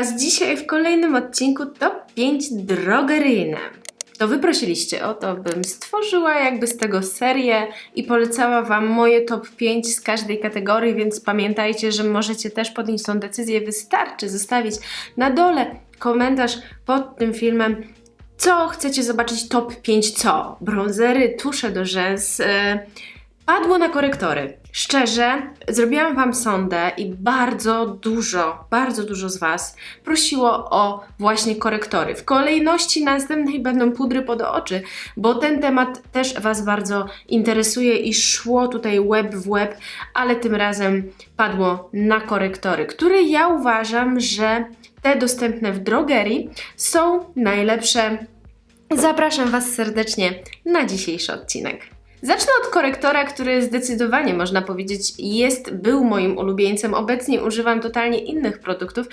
Was dzisiaj w kolejnym odcinku Top 5 drogeryjne. To Wy prosiliście o to, bym stworzyła jakby z tego serię i polecała Wam moje top 5 z każdej kategorii, więc pamiętajcie, że możecie też podjąć tą decyzję. Wystarczy zostawić na dole komentarz pod tym filmem, co chcecie zobaczyć top 5 co? Bronzery, tusze do rzęs, e, Padło na korektory. Szczerze, zrobiłam Wam sondę i bardzo dużo, bardzo dużo z Was prosiło o właśnie korektory. W kolejności następnej będą pudry pod oczy, bo ten temat też Was bardzo interesuje i szło tutaj web w web, ale tym razem padło na korektory, które ja uważam, że te dostępne w drogerii są najlepsze. Zapraszam Was serdecznie na dzisiejszy odcinek. Zacznę od korektora, który zdecydowanie można powiedzieć jest, był moim ulubieńcem. Obecnie używam totalnie innych produktów.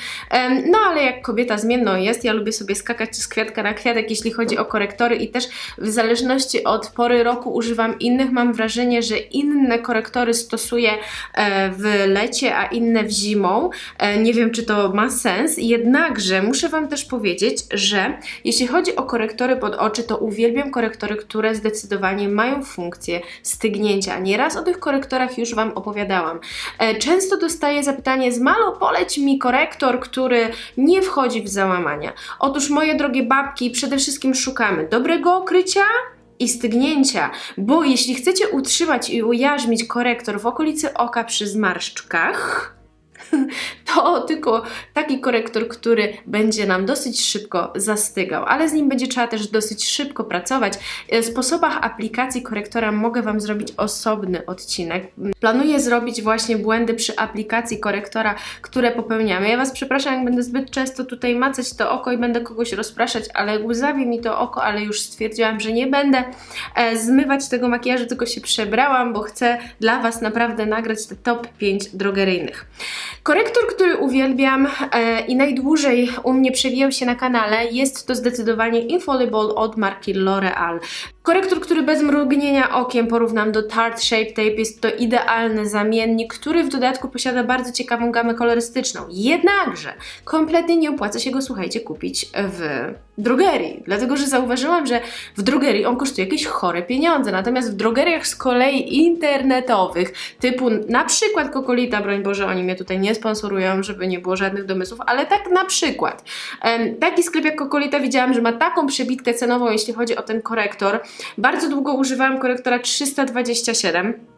No ale jak kobieta zmienną jest, ja lubię sobie skakać z kwiatka na kwiatek, jeśli chodzi o korektory i też w zależności od pory roku używam innych. Mam wrażenie, że inne korektory stosuję e, w lecie, a inne w zimą. E, Nie wiem, czy to ma sens. Jednakże muszę Wam też powiedzieć, że jeśli chodzi o korektory pod oczy, to uwielbiam korektory, które zdecydowanie mają funkcję stygnięcia. Nieraz o tych korektorach już Wam opowiadałam. E, Często dostaję zapytanie z Malo, poleć mi korektor, który nie wchodzi w załamania. Otóż moje drogie babki, przede wszystkim szukamy dobrego okrycia, i stygnięcia, bo jeśli chcecie utrzymać i ujarzmić korektor w okolicy oka przy zmarszczkach, to tylko taki korektor, który będzie nam dosyć szybko zastygał, ale z nim będzie trzeba też dosyć szybko pracować. W sposobach aplikacji korektora mogę Wam zrobić osobny odcinek. Planuję zrobić właśnie błędy przy aplikacji korektora, które popełniamy. Ja Was przepraszam, jak będę zbyt często tutaj macać to oko i będę kogoś rozpraszać, ale łzawi mi to oko, ale już stwierdziłam, że nie będę e, zmywać tego makijażu, tylko się przebrałam, bo chcę dla Was naprawdę nagrać te top 5 drogeryjnych. Korektor, który uwielbiam e, i najdłużej u mnie przewijał się na kanale, jest to zdecydowanie Infallible od marki L'Oreal. Korektor, który bez mrugnienia okiem porównam do Tarte Shape Tape, jest to idealny zamiennik, który w dodatku posiada bardzo ciekawą gamę kolorystyczną. Jednakże kompletnie nie opłaca się go, słuchajcie, kupić w drogerii, dlatego że zauważyłam, że w drogerii on kosztuje jakieś chore pieniądze, natomiast w drogeriach z kolei internetowych, typu na przykład Kokolita, broń Boże, oni mnie tutaj nie sponsorują, żeby nie było żadnych domysłów, ale tak na przykład. Taki sklep jak Kokolita widziałam, że ma taką przebitkę cenową, jeśli chodzi o ten korektor. Bardzo długo używałam korektora 327.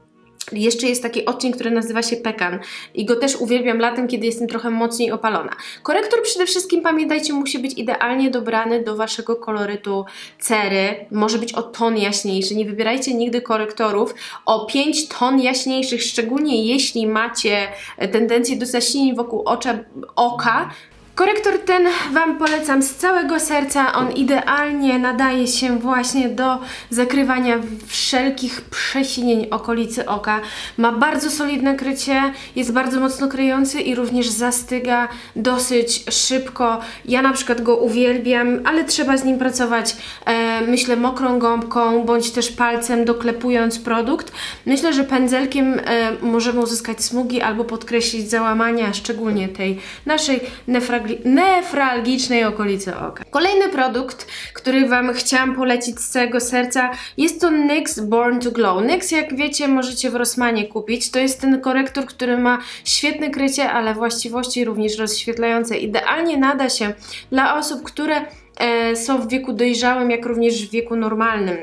Jeszcze jest taki odcień, który nazywa się Pekan i go też uwielbiam latem, kiedy jestem trochę mocniej opalona. Korektor przede wszystkim, pamiętajcie, musi być idealnie dobrany do Waszego kolorytu cery. Może być o ton jaśniejszy. Nie wybierajcie nigdy korektorów o 5 ton jaśniejszych, szczególnie jeśli macie tendencję do zaśnień wokół ocza, oka, Korektor ten Wam polecam z całego serca. On idealnie nadaje się właśnie do zakrywania wszelkich przesinień okolicy oka. Ma bardzo solidne krycie, jest bardzo mocno kryjący i również zastyga dosyć szybko. Ja na przykład go uwielbiam, ale trzeba z nim pracować, e, myślę, mokrą gąbką bądź też palcem doklepując produkt. Myślę, że pędzelkiem e, możemy uzyskać smugi albo podkreślić załamania, szczególnie tej naszej nefragli- nefralgicznej okolicy oka. Kolejny produkt, który Wam chciałam polecić z całego serca, jest to NYX Born to Glow. NYX, jak wiecie, możecie w Rossmanie kupić. To jest ten korektor, który ma świetne krycie, ale właściwości również rozświetlające. Idealnie nada się dla osób, które e, są w wieku dojrzałym, jak również w wieku normalnym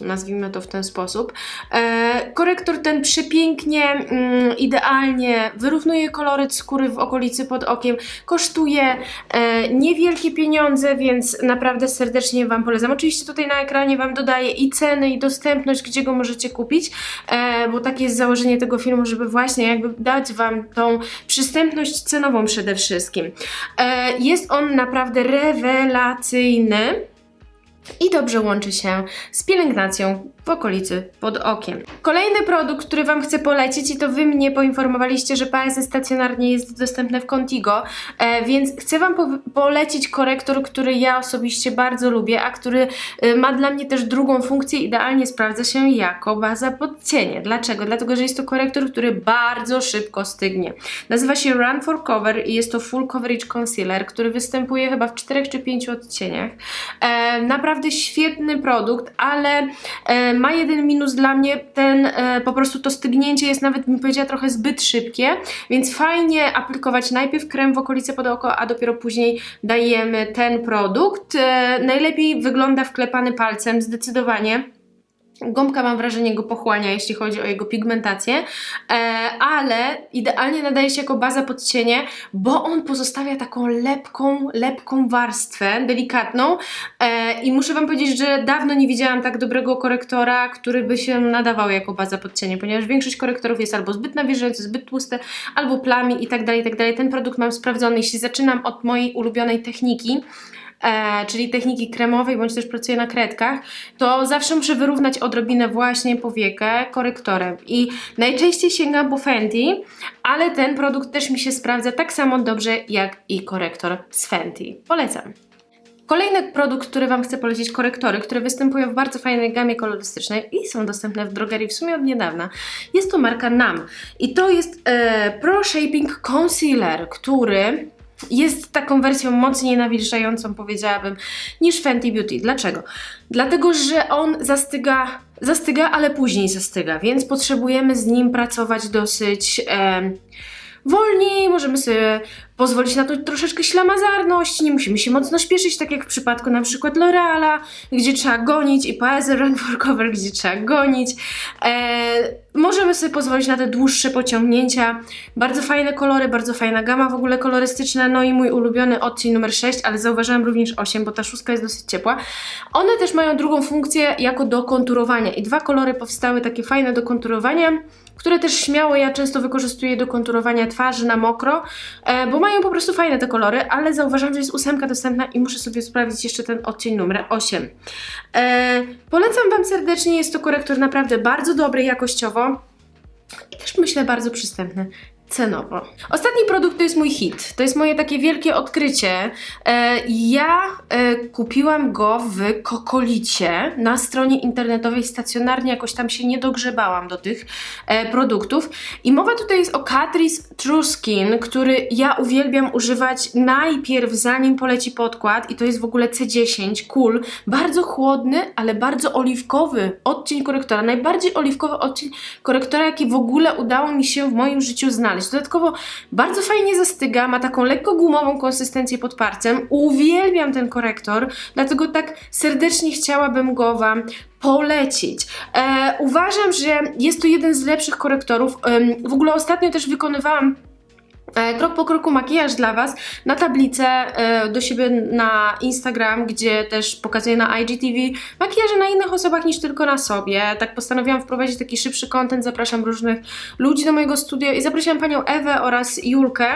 nazwijmy to w ten sposób. E, korektor ten przepięknie, mm, idealnie wyrównuje koloryt skóry w okolicy pod okiem. Kosztuje e, niewielkie pieniądze, więc naprawdę serdecznie Wam polecam. Oczywiście tutaj na ekranie Wam dodaję i ceny, i dostępność, gdzie go możecie kupić, e, bo takie jest założenie tego filmu, żeby właśnie jakby dać Wam tą przystępność cenową przede wszystkim. Jest on naprawdę rewelacyjny. I dobrze łączy się z pielęgnacją w okolicy pod okiem. Kolejny produkt, który Wam chcę polecić i to Wy mnie poinformowaliście, że PSE stacjonarnie jest dostępne w Contigo, e, więc chcę Wam po polecić korektor, który ja osobiście bardzo lubię, a który e, ma dla mnie też drugą funkcję, idealnie sprawdza się jako baza pod cienie. Dlaczego? Dlatego, że jest to korektor, który bardzo szybko stygnie. Nazywa się Run for Cover i jest to Full Coverage Concealer, który występuje chyba w 4 czy 5 odcieniach. E, naprawdę świetny produkt, ale e, ma jeden minus dla mnie, ten e, po prostu to stygnięcie jest nawet, bym powiedziała, trochę zbyt szybkie, więc fajnie aplikować najpierw krem w okolice pod oko, a dopiero później dajemy ten produkt. E, najlepiej wygląda wklepany palcem, zdecydowanie. Gąbka mam wrażenie go pochłania, jeśli chodzi o jego pigmentację, e, ale idealnie nadaje się jako baza pod cienie, bo on pozostawia taką lepką, lepką warstwę, delikatną. E, i muszę Wam powiedzieć, że dawno nie widziałam tak dobrego korektora, który by się nadawał jako baza pod cienie, ponieważ większość korektorów jest albo zbyt nawilżające, zbyt tłuste, albo plami i tak dalej, i tak dalej. Ten produkt mam sprawdzony, jeśli zaczynam od mojej ulubionej techniki, e, czyli techniki kremowej, bądź też pracuję na kredkach, to zawsze muszę wyrównać odrobinę właśnie powiekę korektorem. I najczęściej sięgam po Fenty, ale ten produkt też mi się sprawdza tak samo dobrze jak i korektor z Fenty. Polecam. Kolejny produkt, który Wam chcę polecić, korektory, które występują w bardzo fajnej gamie kolorystycznej i są dostępne w drogerii w sumie od niedawna. Jest to marka NAM i to jest e, Pro Shaping Concealer, który jest taką wersją mocniej nawilżającą, powiedziałabym, niż Fenty Beauty. Dlaczego? Dlatego, że on zastyga, zastyga, ale później zastyga, więc potrzebujemy z nim pracować dosyć e, wolniej, możemy sobie pozwolić na to troszeczkę ślamazarność, nie musimy się mocno śpieszyć, tak jak w przypadku na przykład L'Oreala, gdzie trzeba gonić i Paese Run for Cover, gdzie trzeba gonić. E, możemy sobie pozwolić na te dłuższe pociągnięcia. Bardzo fajne kolory, bardzo fajna gama w ogóle kolorystyczna, no i mój ulubiony odcień numer 6, ale zauważyłam również 8, bo ta szóstka jest dosyć ciepła. One też mają drugą funkcję jako do konturowania i dwa kolory powstały takie fajne do konturowania, które też śmiało ja często wykorzystuję do konturowania twarzy na mokro, e, bo mają po prostu fajne te kolory, ale zauważam, że jest ósemka dostępna i muszę sobie sprawdzić jeszcze ten odcień numer 8. E, polecam Wam serdecznie, jest to korektor naprawdę bardzo dobry jakościowo i też myślę bardzo przystępny cenowo. Ostatni produkt to jest mój hit. To jest moje takie wielkie odkrycie. E, ja e, kupiłam go w Kokolicie na stronie internetowej stacjonarnie, jakoś tam się nie dogrzebałam do tych e, produktów. I mowa tutaj jest o Catrice True Skin, który ja uwielbiam używać najpierw zanim poleci podkład i to jest w ogóle C10 Cool. Bardzo chłodny, ale bardzo oliwkowy odcień korektora. Najbardziej oliwkowy odcień korektora, jaki w ogóle udało mi się w moim życiu znaleźć. Dodatkowo bardzo fajnie zastyga, ma taką lekko gumową konsystencję pod parcem. Uwielbiam ten korektor, dlatego tak serdecznie chciałabym go Wam polecić. E, uważam, że jest to jeden z lepszych korektorów. Em, w ogóle ostatnio też wykonywałam E, Krok po kroku makijaż dla Was na tablicę e, do siebie na Instagram, gdzie też pokazuję na IGTV makijaże na innych osobach niż tylko na sobie. Tak postanowiłam wprowadzić taki szybszy content, zapraszam różnych ludzi do mojego studia i zaprosiłam Panią Ewę oraz Julkę.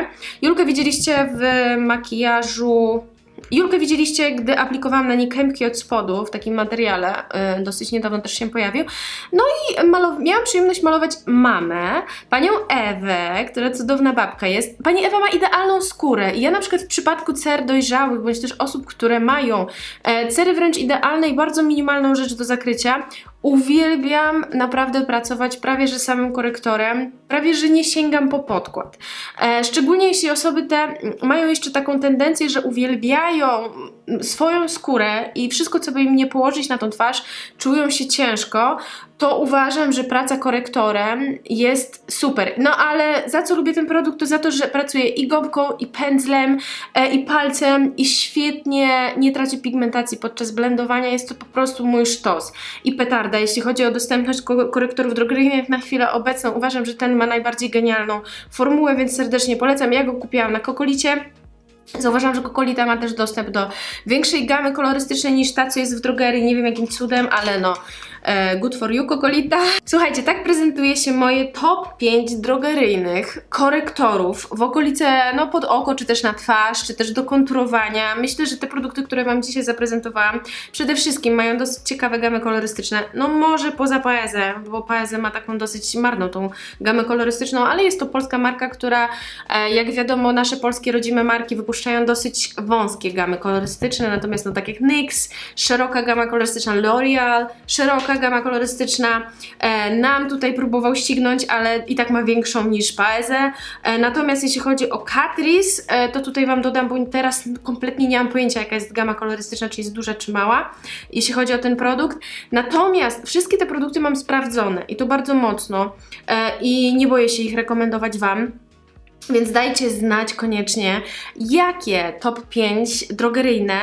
Julkę widzieliście w makijażu Julkę widzieliście, gdy aplikowałam na nie kępki od spodu w takim materiale, yy, dosyć niedawno też się pojawił. No i miałam przyjemność malować mamę, panią Ewę, która cudowna babka jest. Pani Ewa ma idealną skórę i ja na przykład w przypadku cer dojrzałych, bądź też osób, które mają e, cery wręcz idealne i bardzo minimalną rzecz do zakrycia, Uwielbiam naprawdę pracować prawie że samym korektorem, prawie że nie sięgam po podkład. E, szczególnie jeśli osoby te mają jeszcze taką tendencję, że uwielbiają swoją skórę i wszystko, co by im nie położyć na tą twarz, czują się ciężko, to uważam, że praca korektorem jest super. No ale za co lubię ten produkt, to za to, że pracuję i gąbką, i pędzlem, e, i palcem, i świetnie nie traci pigmentacji podczas blendowania. Jest to po prostu mój sztos. I petarda, jeśli chodzi o dostępność ko- korektorów drogeryjnych na chwilę obecną, uważam, że ten ma najbardziej genialną formułę, więc serdecznie polecam. Ja go kupiłam na Kokolicie. Zauważam, że Kokolita ma też dostęp do większej gamy kolorystycznej niż ta, co jest w drogerii. Nie wiem jakim cudem, ale no Good for You Kokolita. Słuchajcie, tak prezentuje się moje top 5 drogeryjnych korektorów w okolice, no pod oko, czy też na twarz, czy też do konturowania. Myślę, że te produkty, które Wam dzisiaj zaprezentowałam, przede wszystkim mają dosyć ciekawe gamy kolorystyczne. No może poza Paezę, bo Paezę ma taką dosyć marną tą gamę kolorystyczną, ale jest to polska marka, która, e, jak wiadomo, nasze polskie rodzime marki wypuszczają dosyć wąskie gamy kolorystyczne, natomiast no tak jak NYX, szeroka gama kolorystyczna L'Oreal, szeroka gama kolorystyczna e, nam tutaj próbował ścignąć, ale i tak ma większą niż Paezę. E, natomiast jeśli chodzi o Catrice, to tutaj Wam dodam, bo teraz kompletnie nie mam pojęcia jaka jest gama kolorystyczna, czy jest duża, czy mała, jeśli chodzi o ten produkt. Natomiast wszystkie te produkty mam sprawdzone i to bardzo mocno e, i nie boję się ich rekomendować Wam. Więc dajcie znać koniecznie, jakie top 5 drogeryjne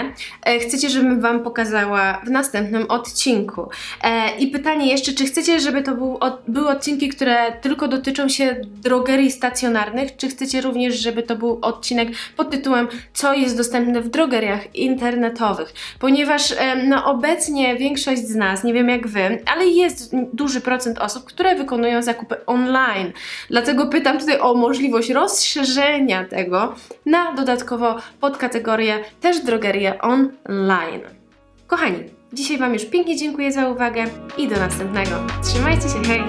e, chcecie, żebym Wam pokazała w następnym odcinku. E, I pytanie jeszcze, czy chcecie, żeby to był były odcinki, które tylko dotyczą się drogerii stacjonarnych, czy chcecie również, żeby to był odcinek pod tytułem Co jest dostępne w drogeriach internetowych? Ponieważ e, no, obecnie większość z nas, nie wiem jak Wy, ale jest duży procent osób, które wykonują zakupy online. Dlatego pytam tutaj o możliwość rozszerzenia tego na dodatkowo podkategorię też drogerię online. Kochani, dzisiaj Wam już pięknie dziękuję za uwagę i do następnego. Trzymajcie się, hej!